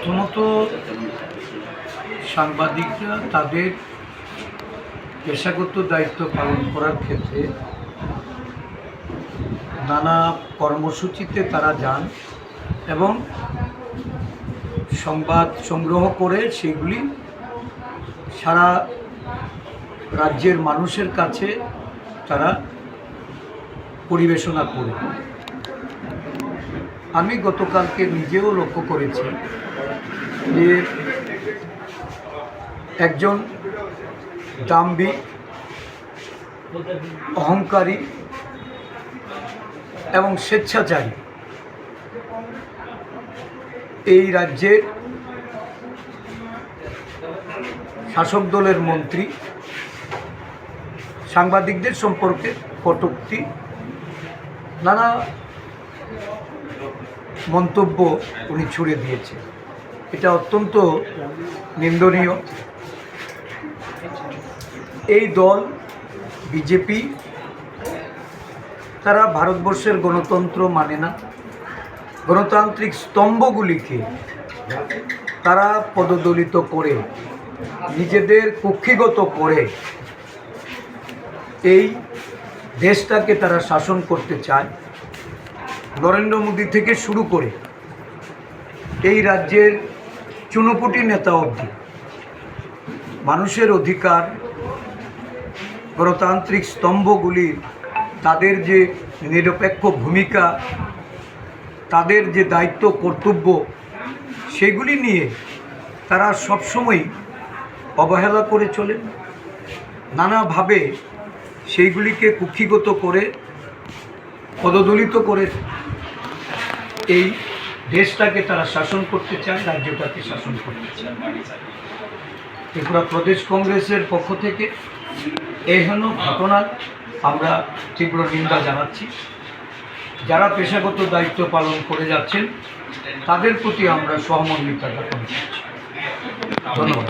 প্রথমত সাংবাদিকরা তাদের পেশাগত দায়িত্ব পালন করার ক্ষেত্রে নানা কর্মসূচিতে তারা যান এবং সংবাদ সংগ্রহ করে সেগুলি সারা রাজ্যের মানুষের কাছে তারা পরিবেশনা করে। আমি গতকালকে নিজেও লক্ষ্য করেছি যে একজন দাম্ভিক অহংকারী এবং স্বেচ্ছাচারী। এই রাজ্যের শাসক দলের মন্ত্রী, সাংবাদিকদের সম্পর্কে কটূক্তি, নানা মন্তব্য উনি ছুড়ে দিয়েছে। এটা অত্যন্ত নিন্দনীয়। এই দল, বিজেপি, তারা ভারতবর্ষের গণতন্ত্র মানে না। গণতান্ত্রিক স্তম্ভগুলিকে তারা পদদলিত করে, নিজেদের কুক্ষিগত করে এই দেশটাকে তারা শাসন করতে চায়। নরেন্দ্র মোদী থেকে শুরু করে এই রাজ্যের চুনোপুটি নেতা অবধি মানুষের অধিকার, গণতান্ত্রিক স্তম্ভগুলি, তাদের যে নিরপেক্ষ ভূমিকা, তাদের যে দায়িত্ব, কর্তব্য, সেগুলি নিয়ে তারা সবসময় অবহেলা করে চলে নানাভাবে সেইগুলিকে কুক্ষিগত করে, পদদলিত করে এই দেশটাকে তারা শাসন করতে চায়, রাজ্যটাকে শাসন করতে চায়। ত্রিপুরা প্রদেশ কংগ্রেসের পক্ষ থেকে এই হেন ঘটনার আমরা তীব্র নিন্দা জানাচ্ছি। যারা পেশাগত দায়িত্ব পালন করে যাচ্ছেন, তাদের প্রতি আমরা সহমর্মিতা জ্ঞাপন করছি। ধন্যবাদ।